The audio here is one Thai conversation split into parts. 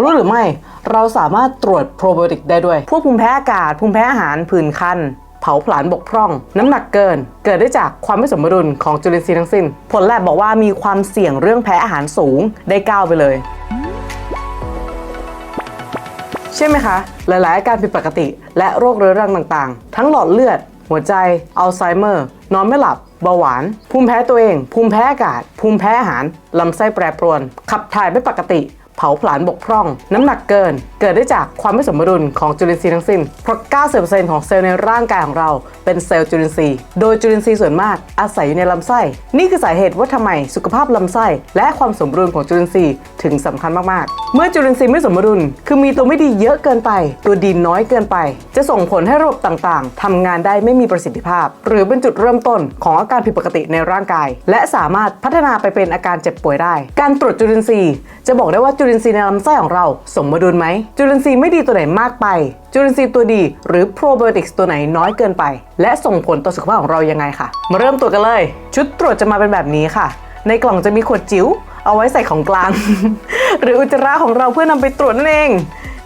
รู้หรือไม่ เราสามารถตรวจโปรไบโอติกได้ด้วย พวกภูมิแพ้อากาศ ภูมิแพ้อาหารผื่นคัน เผาผลาญบกพร่อง น้ำหนักเกิน เกิดได้จากความไม่สมดุลของจุลินทรีย์ทั้งสิ้น ผลแลบบอกว่ามีความเสี่ยงเรื่องแพ้อาหารสูงได้ก้าวไปเลย ใช่ไหมคะ หลาย ๆ อาการผิดปกติ และโรคเรื้อรังต่างๆ ทั้งหลอดเลือด หัวใจ อัลไซเมอร์ นอนไม่หลับเบาหวาน ภูมิแพ้ตัวเอง ภูมิแพ้อากาศ ภูมิแพ้อาหาร ลำไส้แปรปรวน ขับถ่ายไม่ปกติ เผาผลาญบกพร่อง น้ำหนักเกิน เกิดได้จากความไม่สมดุลของจุลินทรีย์ทั้งสิ้น เพราะ 90%ของเซลล์ในร่างกายของเราเป็นเซลล์จุลินทรีย์ โดยจุลินทรีย์ส่วนมากอาศัยอยู่ในลำไส้ นี่คือสาเหตุว่าทำไมสุขภาพลำไส้ และความสมดุลของจุลินทรีย์ถึงสำคัญมากๆ เมื่อจุลินทรีย์ไม่สมดุล คือมีตัวไม่ดีเยอะเกินไป ตัวดีน้อยเกินไป จะส่งผลให้ระบบต่างๆทำงานได้ไม่มีประสิทธิภาพ หรือเป็นจุดเริ่มต้นของอาการผิดปกติในร่างกาย และสามารถพัฒนาไปเป็นอาการเจ็บป่วยได้ การตรวจจุลินทรีย์จะบอกได้ว่าจุลินทรีย์ในลำไส้ของเราสมดุลไหมจุลินทรีย์ไม่ดีตัวไหนมากไป จุลินทรีย์ตัวดี หรือโปรไบโอติกส์ตัวไหนน้อยเกินไป และส่งผลต่อสุขภาพของเรายังไงค่ะ มาเริ่มตรวจกันเลย ชุดตรวจจะมาเป็นแบบนี้ค่ะ ในกล่องจะมีขวดจิ๋วเอาไว้ใส่ของกลาง หรืออุจจาระของเราเพื่อนำไปตรวจนั่นเอง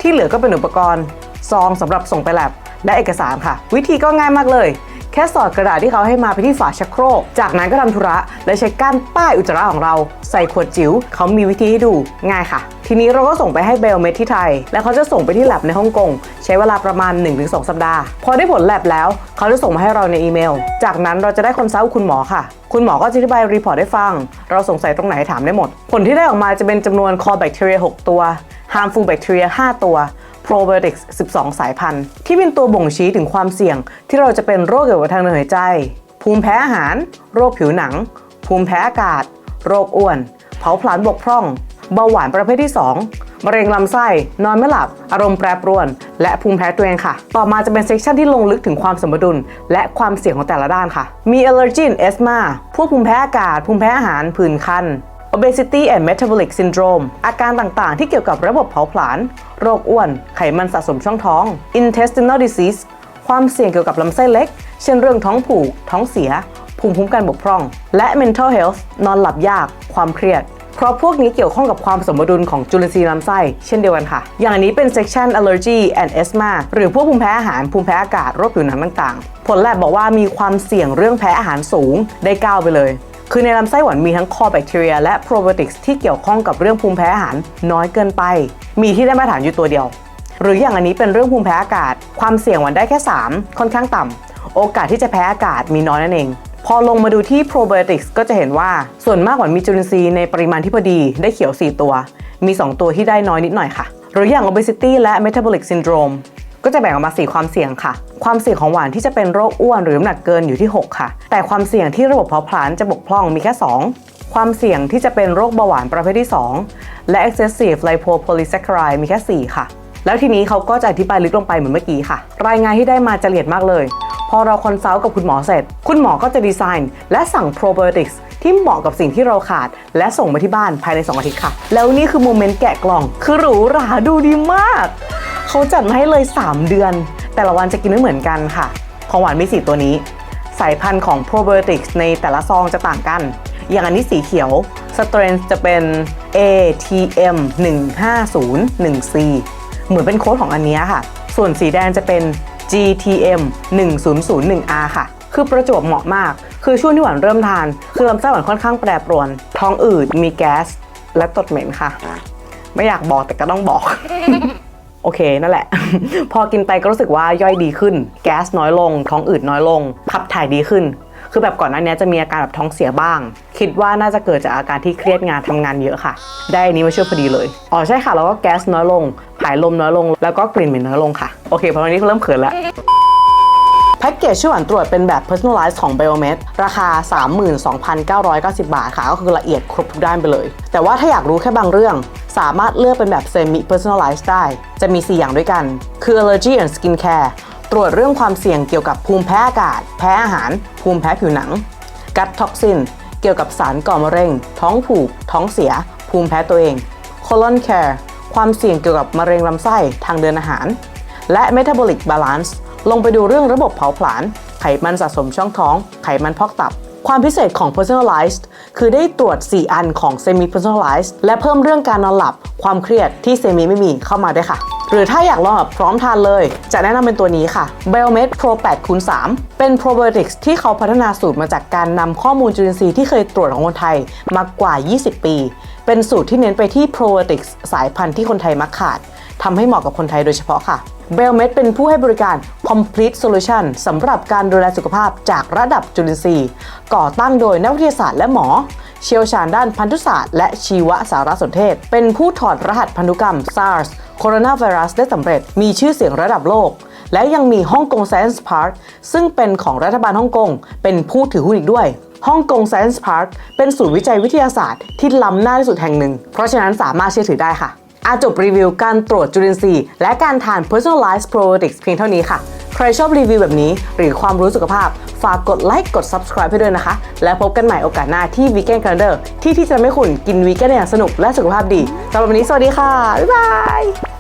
ที่เหลือก็เป็นอุปกรณ์ ซองสำหรับส่งไปแลบและเอกสารค่ะ วิธีก็ง่ายมากเลย แค่สอดกระดาษที่เขาให้มาไปที่ฝาชักโครก จากนั้นก็ทำธุระ และใช้ก้านป้ายอุจจาระของเรา ใส่ขวดจิ๋วเขามีวิธีให้ดูง่ายค่ะ ทีนี้เราก็ส่งไปให้เบลเมดที่ไทย แล้วเขาจะส่งไปที่แลบในฮ่องกงใช้เวลาประมาณ 1-2 สัปดาห์ พอได้ผลแลบแล้ว เขาจะส่งมาให้เราในอีเมล จากนั้นเราจะได้คอนซัลท์คุณหมอค่ะ คุณหมอก็จะอธิบายรีพอร์ตให้ฟัง เราสงสัยตรงไหนถามได้หมด ผลที่ได้ออกมาจะเป็นจำนวน core bacteria 6ตัว harmful bacteria 5ตัว probiotics 12 สายพันธุ์ ที่เป็นตัวบ่งชี้ถึงความเสี่ยง ที่เราจะเป็นโรคเกี่ยวกับทางเดินหายใจ ภูมิแพ้อาหาร โรคผิวหนัง ภูมิแพ้อากาศ โรคอ้วน เผาผลาญบกพร่อง เบาหวานประเภทที่ 2 มะเร็งลำไส้ นอนไม่หลับ อารมณ์แปรปรวน และภูมิแพ้ตัวเองค่ะ ต่อมาจะเป็นเซกชันที่ลงลึกถึงความสมดุล และความเสี่ยงของแต่ละด้านค่ะ มี allergy and asthma พวกภูมิแพ้อากาศ ภูมิแพ้อาหารผื่นคัน obesity and metabolic syndrome อาการต่างๆ ที่เกี่ยวกับระบบเผาผลาญ โรคอ้วน ไขมันสะสมช่องท้อง intestinal disease ความเสี่ยงเกี่ยวกับลำไส้เล็ก เช่นเรื่องท้องผูก ท้องเสีย ภูมิคุ้มกันบกพร่อง และ mental health นอนหลับยาก ความเครียด เพราะพวกนี้เกี่ยวข้องกับความสมดุลของจุลินทรีย์ลำไส้ เช่นเดียวกันค่ะ อย่างนี้เป็น section allergy and asthma หรือพวกภูมิแพ้อาหาร ภูมิแพ้อากาศ โรคผิวหนังต่างๆ ผลแลบบอกว่ามีความเสี่ยงเรื่องแพ้อาหารสูง ได้ก้าวไปเลย คือในลำไส้หวานมีทั้ง core bacteria และ probiotics ที่เกี่ยวข้องกับเรื่องภูมิแพ้อาหารน้อยเกินไป มีที่ได้มาตรฐานอยู่ตัวเดียว หรืออย่างอันนี้เป็นเรื่องภูมิแพ้อากาศ ความเสี่ยงหวันได้แค่ 3 ค่อนข้างต่ำโอกาสที่จะแพ้อากาศมีน้อยนั่นเอง พอลงมาดูที่ probiotics ก็จะเห็นว่าส่วนมากหวานมีจุลินทรีย์ในปริมาณที่พอดีได้เขียว 4 ตัว มี 2 ตัวที่ได้น้อยนิดหน่อยค่ะหรืออย่าง obesity และ metabolic syndrome ก็จะแบ่งออกมา 4 ความเสี่ยงค่ะ ความเสี่ยงของหวานที่จะเป็นโรคอ้วนหรือน้ำหนักเกินอยู่ที่ 6 ค่ะ แต่ความเสี่ยงที่ระบบเผาผลาญจะบกพร่องมีแค่ 2 ความเสี่ยงที่จะเป็นโรคเบาหวานประเภทที่ 2 และ excessive lipopolysaccharide มีแค่ 4 ค่ะ แล้วทีนี้เขาก็จะอธิบายลึกลงไปเหมือนเมื่อกี้ค่ะ รายงานที่ได้มาจะละเอียดมากเลย พอเราคอนซัลท์กับคุณหมอเสร็จ คุณหมอก็จะดีไซน์ และสั่ง probiotics ที่เหมาะกับสิ่งที่เราขาด และส่งมาที่บ้านภายใน 2 อาทิตย์ค่ะ แล้วนี่คือโมเมนต์แกะกล่อง คือหรูหราดูดีมาก เขาจัดมาให้เลย 3 เดือน แต่ละวันจะกินไม่เหมือนกันค่ะ ของหวานมี4ตัวนี้ สายพันธุ์ของ probiotics ในแต่ละซองจะต่างกัน อย่างอันนี้สีเขียว strength จะเป็น ATM 150 1C เหมือนเป็นโค้ดของอันนี้ค่ะ ส่วนสีแดงจะเป็น GTM 1001R ค่ะ คือประจวบเหมาะมาก คือช่วงที่หวานเริ่มทาน คือลำไส้หวานค่อนข้างแปรปรวน ท้องอืด มีแก๊ส และตดเหม็นค่ะ ไม่อยากบอกแต่ก็ต้องบอก โอเคนั่นแหละ พอกินไปก็รู้สึกว่าย่อยดีขึ้น แก๊สน้อยลง ท้องอืดน้อยลงขับถ่ายดีขึ้น คือแบบก่อนหน้านี้จะมีอาการแบบท้องเสียบ้าง คิดว่าน่าจะเกิดจากอาการที่เครียดงานทำงานเยอะค่ะ ได้อันนี้มาช่วยพอดีเลย อ๋อใช่ค่ะ แล้วก็แก๊สน้อยลงผายลมน้อยลง แล้วก็กลิ่นเหม็นน้อยลงค่ะ โอเคพอตอนนี้เริ่มเขินแล้วแพ็กเกจช่วยหวานตรวจเป็นแบบ personalized ของ Biomed ราคา 32,990 บาทค่ะ ก็คือละเอียดครบทุกด้านไปเลย แต่ว่าถ้าอยากรู้แค่บางเรื่อง สามารถเลือกเป็นแบบ semi personalized ได้ จะมี 4 อย่างด้วยกัน คือ allergy and skin care ตรวจเรื่องความเสี่ยงเกี่ยวกับภูมิแพ้อากาศ แพ้อาหาร ภูมิแพ้ผิวหนัง กัดท็อกซิน เกี่ยวกับสารก่อมะเร็ง ท้องผูก ท้องเสีย ภูมิแพ้ตัวเอง colon care ความเสี่ยงเกี่ยวกับมะเร็งลำไส้ทางเดินอาหาร และ metabolic balance ลงไปดูเรื่องระบบเผาผลาญ ไขมันสะสมช่องท้อง ไขมันพอกตับ ความพิเศษของ personalized คือได้ตรวจ 4 อันของ semi personalized และเพิ่มเรื่องการนอนหลับ ความเครียดที่ semi ไม่มีเข้ามาด้วยค่ะ หรือถ้าอยากลองแบบพร้อมทานเลย จะแนะนำเป็นตัวนี้ค่ะ Biomed Pro 8คูณ3เป็น probiotics ที่เขาพัฒนาสูตรมาจากการนำข้อมูลจุลินทรีย์ที่เคยตรวจของคนไทยมากกว่า 20 ปี เป็นสูตรที่เน้นไปที่ probiotics สายพันธุ์ที่คนไทยมักขาด ทำให้เหมาะกับคนไทยโดยเฉพาะค่ะ b e l m e d เป็นผู้ให้บริการ complete solution สำหรับการดูแลสุขภาพจากระดับจุลินทรีย์ ก่อตั้งโดยนักวิทยาศาสตร์และหมอ เชี่ยวชาญด้านพันธุศาสตร์และชีวสารสนเทศ เป็นผู้ถอดรหัสพันธุกรรม SARS โคโรนาไวรัสได้สำเร็จมีชื่อเสียงระดับโลก และยังมีฮ่องกง Science Park ซึ่งเป็นของรัฐบาลฮ่องกง เป็นผู้ถือหุ้นอีกด้วยฮ่องกง Science Park เป็นศูนย์วิจัยวิทยาศาสตร์ที่ล้ำหน้าที่สุดแห่งหนึ่ง เพราะฉะนั้นสามารถเชื่อถือได้ค่ะ อาจบรีวิวการตรวจจุลินทรีย์ และการทาน personalized probiotics เพียงเท่านี้ค่ะ ใครชอบรีวิวแบบนี้ หรือความรู้สุขภาพ ฝากกดไลค์กด subscribe ให้ด้วยนะคะ และพบกันใหม่โอกาสหน้าที่ Vegan Calendar ที่ที่จะทำให้คุณกินวีแกนอย่างสนุกและสุขภาพดีสำหรับวันนี้สวัสดีค่ะ บ๊ายบาย